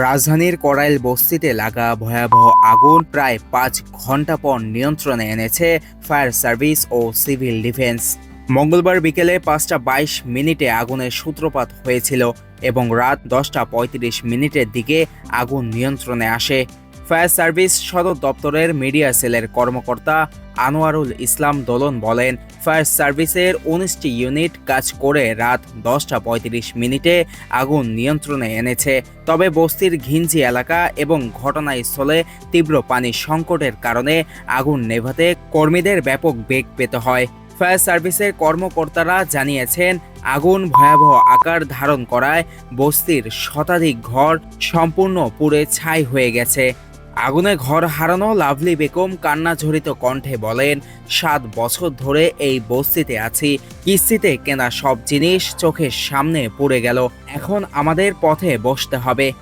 রাজধানীর করাইল বস্তিতে লাগা ভয়াবহ আগুন প্রায় পাঁচ ঘণ্টা পর নিয়ন্ত্রণে এনেছে ফায়ার সার্ভিস ও সিভিল ডিফেন্স। মঙ্গলবার বিকেলে পাঁচটা বাইশ মিনিটে আগুনের সূত্রপাত হয়েছিল এবং রাত দশটা পঁয়ত্রিশ মিনিটের দিকে আগুন নিয়ন্ত্রণে আসে। ফায়ার সার্ভিস সদর দপ্তরের মিডিয়া সেলের কর্মকর্তা আনোয়ারুল ইসলাম দোলন বলেন, ফায়ার সার্ভিসের উনিশটি ইউনিট কাজ করে রাত দশটা পঁয়ত্রিশ মিনিটে আগুন নিয়ন্ত্রণে এনেছে। তবে বস্তির ঘিঞ্জি এলাকা এবং ঘটনাস্থলে তীব্র পানির সংকটের কারণে আগুন নেভাতে কর্মীদের ব্যাপক বেগ পেতে হয়। ফায়ার সার্ভিসের কর্মকর্তারা জানিয়েছেন, আগুন ভয়াবহ আকার ধারণ করায় বস্তির শতাধিক ঘর সম্পূর্ণ পুড়ে ছাই হয়ে গেছে। আগুনে ঘর হারানো লাভলি বেগম কান্নাঝরিত কণ্ঠে বলেন, সাত বছর ধরে এই বস্তিতে আছি, কিস্তিতে কেনা সব জিনিস চোখের সামনে পড়ে গেল, এখন আমাদের পথে বসতে হবে।